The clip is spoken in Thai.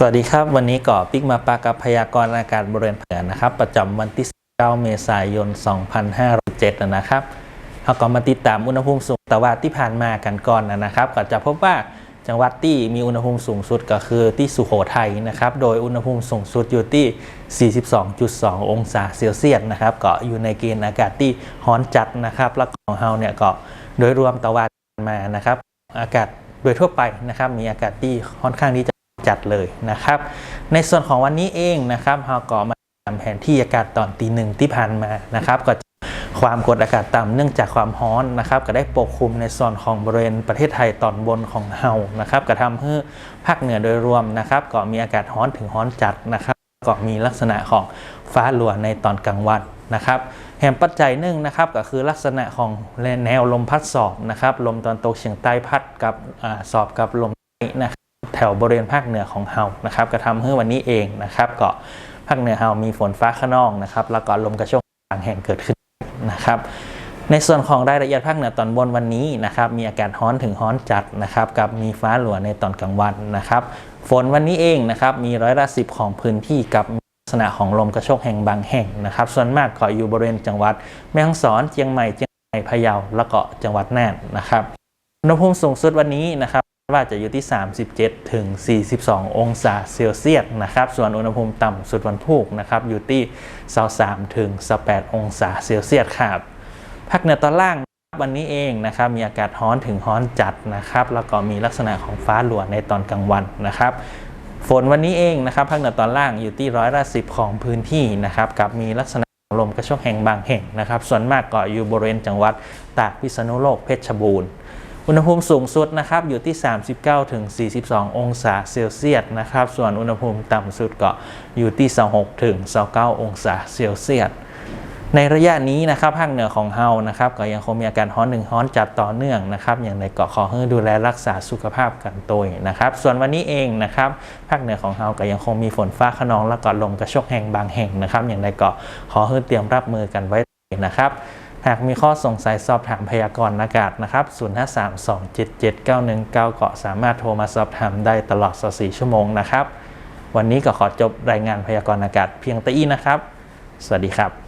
สวัสดีครับ วันนี้ก่อปิกมาปากับพยากรณ์อากาศบริเวณเผือนนะครับ ประจำวันที่ 9 เมษายน 2507นะครับเราก็มาติดตามอุณหภูมิสูงแต่ว่าที่ผ่านมากันก่อนนะครับ ก็จะพบว่าจังหวัดที่มีอุณหภูมิสูงสุดก็คือที่สุโขทัยนะครับ โดยอุณหภูมิสูงสุดอยู่ที่ 42.2 องศาเซลเซียสนะครับก็อยู่ในเกณฑ์อากาศที่ร้อนจัดนะครับแล้วของเฮาเนี่ยก็โดยรวมตะวันมานะครับ อากาศโดยทั่วไปนะครับ มีอากาศที่ค่อนข้างที่จะ จัดเลยนะครับ ในส่วนของวันนี้เองนะครับเราก็มาตามแผนที่อากาศตอนตีหนึ่งที่ผ่านมานะครับก็จะความกดอากาศต่ำเนื่องจากความร้อนนะครับก็ได้ปกคลุมในส่วนของบริเวณประเทศไทยตอนบนของเฮานะครับก็ทำให้ภาคเหนือโดยรวมนะครับ ก็มีอากาศร้อนถึงร้อนจัดนะครับ ก็มีลักษณะของฟ้าหลัวในตอนกลางวันนะครับแห่งปัจจัยหนึ่งนะครับก็คือลักษณะของแนวลมพัดสอบนะครับลมตะวันตกเฉียงใต้พัดกับอสอบกับลมใต้นะครับ ถวบริเวณภาคเหนือของเฮานะครับก็ทำให้วันนี้เองนะครับก็ภาคเหนือเฮามีฝนฟ้าขนองนะครับแล้วก็ลมกระโชกบางแห่งเกิดขึ้นนะครับในส่วนของรายละเอียดภาคเหนือตอนบนวันนี้นะครับมีอากาศร้อนถึงร้อนจัดนะครับกับมีฟ้าหลัวในตอนกลางวันนะครับฝนวันนี้เองนะครับมีร้อยละสิบของพื้นที่กับลักษณะของลมกระโชกแห่งบางแห่งนะครับ ส่วนมากก็อยู่บริเวณจังหวัด แม่ฮ่องสอนเชียงใหม่เชียงใหม่พะเยาแล้วก็จังหวัดน่านนะครับอุณหภูมิสูงสุดวันนี้นะครับ ว่าจะอยู่ที่ 37 ถึง 42 องศาเซลเซียสนะครับ ส่วนอุณหภูมิต่ำสุดวันพุธนะครับ อยู่ที่ 23 ถึง 18 องศาเซลเซียสครับภาคเหนือตอนล่างวันนี้เองนะครับมีอากาศร้อนถึงร้อนจัดนะครับ แล้วก็มีลักษณะของฟ้าหลัวในตอนกลางวันนะครับ ฝนวันนี้เองนะครับภาคเหนือตอนล่างอยู่ที่ร้อยละสิบของพื้นที่นะครับกับมีลักษณะของลมกระโชกแห่งบางแห่งนะครับ ส่วนมากก็อยู่บริเวณจังหวัดตากพิษณุโลกเพชรบูรณ์ อุณหภูมิสูงสุดนะครับอยู่ที่ 39ถึง42 องศาเซลเซียสนะครับ ส่วนอุณหภูมิต่ำสุดก็อยู่ที่ 26ถึง29 องศาเซลเซียสในระยะนี้นะครับภาคเหนือของเฮานะครับก็ยังคงมีอาการร้อนหนึ่งร้อนจัดต่อเนื่องนะครับ อย่างในเกาะขอให้ดูแลรักษาสุขภาพกันตัวนะครับ ส่วนวันนี้เองนะครับภาคเหนือของเฮาก็ยังคงมีฝนฟ้าขนองและก็ลมกระโชกแห่งบางแห่งนะครับ อย่างในเกาะขอให้เตรียมรับมือกันไว้นะครับ หากมีข้อสงสัยสอบถามพยากรณ์อากาศนะครับ 0532779199 เกาะสามารถโทรมาสอบถามได้ตลอด 24 ชั่วโมงนะครับ วันนี้ก็ขอจบรายงานพยากรณ์อากาศเพียงตาอี้นะครับ สวัสดีครับ